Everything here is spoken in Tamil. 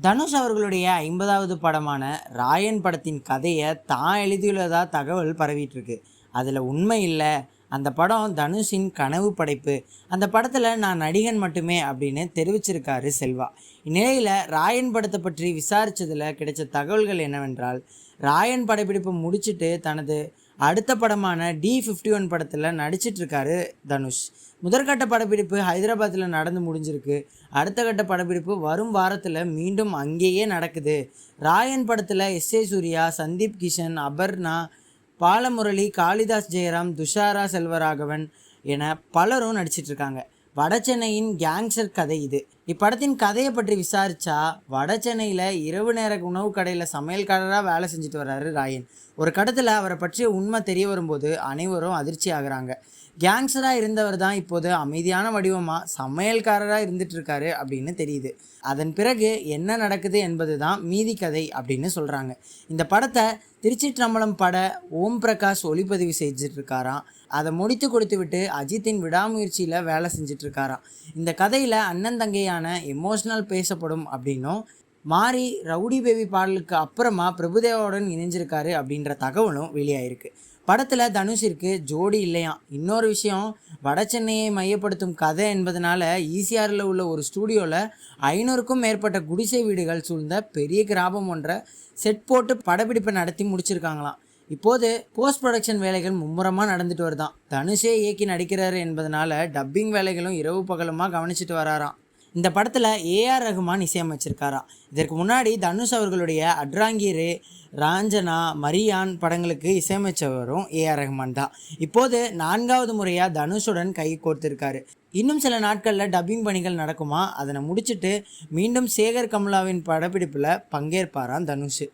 தனுஷ் அவர்களுடைய ஐம்பதாவது படமான ராயன் படத்தின் கதையை தான் எழுதியுள்ளதாக தகவல் பரவிட்டுருக்கு. அதில் உண்மை இல்லை. அந்த படம் தனுஷின் கனவு படைப்பு. அந்த படத்தில் நான் நடிகன் மட்டுமே அப்படின்னு தெரிவிச்சிருக்காரு செல்வா. இந்நிலையில் ராயன் படத்தை பற்றி விசாரித்ததில் கிடைச்ச தகவல்கள் என்னவென்றால் ராயன் படப்பிடிப்பு முடிச்சிட்டு தனது அடுத்த படமான டி ஃபிஃப்டி ஒன் படத்தில் நடிச்சிட்டு இருக்காரு தனுஷ். முதற்கட்ட படப்பிடிப்பு ஹைதராபாத்தில் நடந்து முடிஞ்சிருக்கு. அடுத்த கட்ட படப்பிடிப்பு வரும் வாரத்தில் மீண்டும் அங்கேயே நடக்குது. ராயன் படத்தில் எஸ் ஏ சூர்யா சந்தீப் கிஷன் அபர்ணா பாலமுரளி காளிதாஸ் ஜெயராம் துஷாரா செல்வராகவன் என பலரும் நடிச்சிட்ருக்காங்க. வட சென்னையின் கேங்ஸ்டர் கதை இது. இப்படத்தின் கதையை பற்றி விசாரிச்சா வடசென்னையில் இரவு நேர உணவு கடையில் சமையல்காரராக வேலை செஞ்சுட்டு வர்றாரு ராயன். ஒரு கடத்தில் அவரை பற்றிய உண்மை தெரிய வரும்போது அனைவரும் அதிர்ச்சி ஆகுறாங்க. கேங்ஸ்டராக இருந்தவர் தான் இப்போது அமைதியான வடிவமாக சமையல்காரராக இருந்துட்டு இருக்காரு அப்படின்னு தெரியுது. அதன் பிறகு என்ன நடக்குது என்பது தான் மீதி கதை அப்படின்னு சொல்கிறாங்க இந்த படத்தை திருச்சிற்றம்பலம் பட ஓம் பிரகாஷ் ஒளிப்பதிவு செஞ்சிட்ருக்காராம் அதை முடித்து கொடுத்து விட்டு அஜித்தின் விடாமுயற்சியில் வேலை செஞ்சிட்ருக்காராம் இந்த கதையில் அண்ணன் தங்கையான எமோஷ்னல் பேசப்படும் அப்படின்னும் மாறி ரவுடி பேபி பாடலுக்கு அப்புறமா பிரபுதேவாவுடன் இணைஞ்சிருக்காரு அப்படின்ற தகவலும் வெளியாயிருக்கு. படத்தில் தனுஷிற்கு ஜோடி இல்லையாம் இன்னொரு விஷயம் வட சென்னையை மையப்படுத்தும் கதை என்பதனால ஈசிஆரில் உள்ள ஒரு ஸ்டூடியோவில் ஐநூறுக்கும் மேற்பட்ட குடிசை வீடுகள் சூழ்ந்த பெரிய கிராபம் ஒன்றை செட் போட்டு படப்பிடிப்பை நடத்தி முடிச்சிருக்காங்களாம். இப்போது போஸ்ட் ப்ரொடக்ஷன் வேலைகள் மும்முரமாக நடந்துட்டு வருதான் தனுஷே இயக்கி நடிக்கிறாரு என்பதனால டப்பிங் வேலைகளும் இரவு பகலுமாக கவனிச்சிட்டு வராராம். இந்த படத்தில் ஏஆர் ரகுமான் இசையமைச்சிருக்காராம் இதற்கு முன்னாடி தனுஷ் அவர்களுடைய அட்ராங்கீரு ராஞ்சனா மரியான் படங்களுக்கு இசையமைச்சவரும் ஏஆர் ரஹ்மான் தான். இப்போது நான்காவது முறையாக தனுஷுடன் கை கோர்த்திருக்காரு. இன்னும் சில நாட்களில் டப்பிங் பணிகள் நடக்குமா? அதனை முடிச்சுட்டு மீண்டும் சேகர் கமலாவின் படப்பிடிப்பில் பங்கேற்பாராம் தனுஷ்.